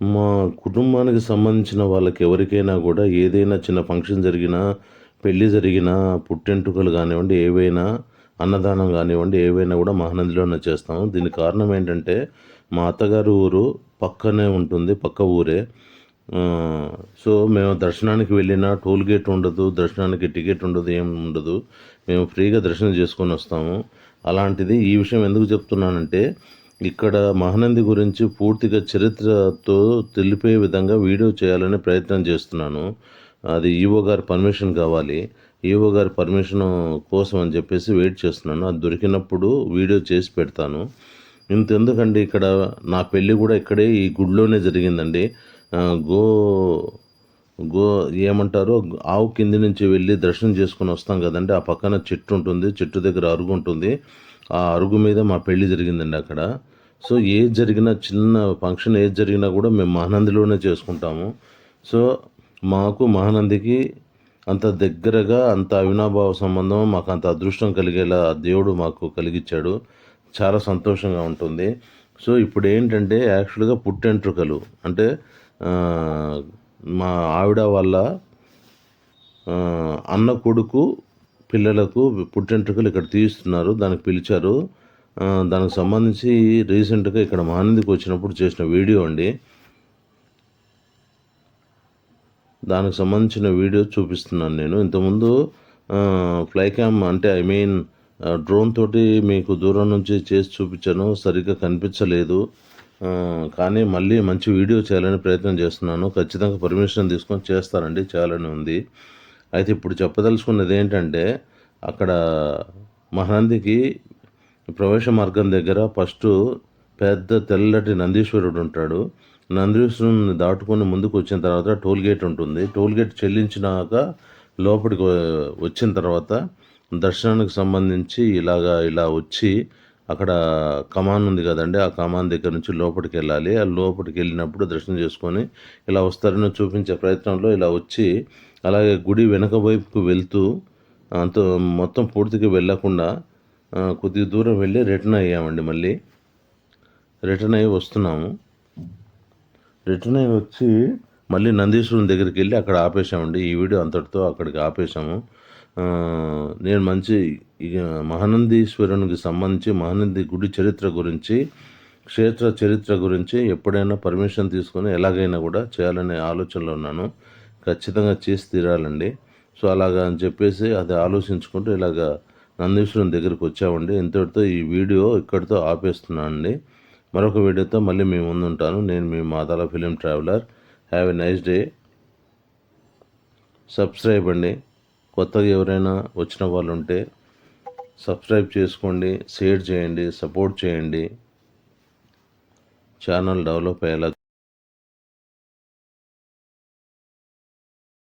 మా కుటుంబానికి సంబంధించిన వాళ్ళకి ఎవరికైనా కూడా ఏదైనా చిన్న ఫంక్షన్ జరిగినా పెళ్ళి జరిగినా పుట్టెంటుకలు కానివ్వండి ఏవైనా అన్నదానం కానివ్వండి ఏవైనా కూడా మహానందిలోనే చేస్తాము. దీనికి కారణం ఏంటంటే మా అత్తగారు ఊరు పక్కనే ఉంటుంది పక్క ఊరే. సో మేము దర్శనానికి వెళ్ళినా టోల్ గేట్ ఉండదు దర్శనానికి టికెట్ ఉండదు ఏం ఉండదు. మేము ఫ్రీగా దర్శనం చేసుకొని వస్తాము. అలాంటిది ఈ విషయం ఎందుకు చెప్తున్నానంటే ఇక్కడ మహానంది గురించి పూర్తిగా చరిత్రతో తెలిపే విధంగా వీడియో చేయాలని ప్రయత్నం చేస్తున్నాను. అది ఈవో గారి పర్మిషన్ కావాలి. ఈవో గారి పర్మిషన్ కోసం అని చెప్పేసి వెయిట్ చేస్తున్నాను. అది దొరికినప్పుడు వీడియో చేసి పెడతాను. ఇంతెందుకండి ఇక్కడ నా పెళ్ళి కూడా ఇక్కడే ఈ గుడిలోనే జరిగిందండి. గో గో ఏమంటారో? ఆవు కింది నుంచి వెళ్ళి దర్శనం చేసుకుని వస్తాం కదండి. ఆ పక్కన చెట్టు ఉంటుంది. చెట్టు దగ్గర అరుగు ఉంటుంది. ఆ అరుగు మీద మా పెళ్ళి జరిగిందండి అక్కడ. సో ఏది జరిగినా చిన్న ఫంక్షన్ ఏది జరిగినా కూడా మేము మహానందిలోనే చేసుకుంటాము. సో మాకు మహానందికి అంత దగ్గరగా అంత అవినాభావ సంబంధం మాకు అంత అదృష్టం కలిగేలా ఆ దేవుడు మాకు కలిగించాడు చాలా సంతోషంగా ఉంటుంది. సో ఇప్పుడు ఏంటంటే యాక్చువల్గా పుట్టెంట్రుకలు అంటే మా ఆవిడ వాళ్ళ అన్న కొడుకు పిల్లలకు పుట్టెంట్రుకలు ఇక్కడ తీస్తున్నారు దానికి పిలిచారు. దానికి సంబంధించి రీసెంట్గా ఇక్కడ మానందికి వచ్చినప్పుడు చేసిన వీడియో అండి. దానికి సంబంధించిన వీడియో చూపిస్తున్నాను నేను. ఇంతకుముందు ఫ్లై క్యామ్ అంటే ఐ మీన్ డ్రోన్ తోటి మీకు దూరం నుంచి చేసి చూపించాను సరిగ్గా కనిపించలేదు. కానీ మళ్ళీ మంచి వీడియో చేయాలని ప్రయత్నం చేస్తున్నాను. ఖచ్చితంగా పర్మిషన్ తీసుకొని చేస్తానండి చేయాలని ఉంది. అయితే ఇప్పుడు చెప్పదలుచుకున్నది ఏంటంటే అక్కడ మహానందికి ప్రవేశ మార్గం దగ్గర ఫస్ట్ పెద్ద తెల్లటి నందీశ్వరుడు ఉంటాడు. నందీశ్వరుని దాటుకొని ముందుకు వచ్చిన తర్వాత టోల్ గేట్ ఉంటుంది. టోల్ గేట్ చెల్లించినాక లోపలికి వచ్చిన తర్వాత దర్శనానికి సంబంధించి ఇలాగా ఇలా వచ్చి అక్కడ కమాన్ ఉంది కదండి ఆ కమాన్ దగ్గర నుంచి లోపలికి వెళ్ళాలి. ఆ లోపలికి వెళ్ళినప్పుడు దర్శనం చేసుకొని ఇలా వస్తారని చూపించే ప్రయత్నంలో ఇలా వచ్చి అలాగే గుడి వెనక వైపుకు వెళ్తూ అంత మొత్తం పూర్తిగా వెళ్ళకుండా కొద్ది దూరం వెళ్ళి రిటర్న్ అయ్యామండి మళ్ళీ. రిటర్న్ అయ్యి వస్తున్నాము. రిటర్న్ అయ్యి వచ్చి మళ్ళీ నందీశ్వరం దగ్గరికి వెళ్ళి అక్కడ ఆపేసామండి ఈ వీడియో అంతటితో అక్కడికి ఆపేసాము నేను మంచి మహానందీశ్వరునికి సంబంధించి మహానంది గుడి చరిత్ర గురించి క్షేత్ర చరిత్ర గురించి ఎప్పుడైనా పర్మిషన్ తీసుకొని ఎలాగైనా కూడా చేయాలనే ఆలోచనలో ఉన్నాను. ఖచ్చితంగా చేసి తీరాలండి. సో అలాగా అని చెప్పేసి అది ఆలోచించుకుంటూ ఇలాగా నందీశ్వరం దగ్గరికి వచ్చామండి. ఇంతటితో ఈ వీడియో ఇక్కడితో ఆపేస్తున్నాను అండి మరొక వీడియోతో మళ్ళీ మీ ముందుంటాను. నేను మీ Mathala film traveller. Have a nice day. Subscribe అండి. కొత్తగా ఎవరైనా వచ్చిన వాళ్ళు ఉంటే సబ్స్క్రైబ్ చేసుకోండి షేర్ చేయండి సపోర్ట్ చేయండి. ఛానల్ డెవలప్ అయ్యేలా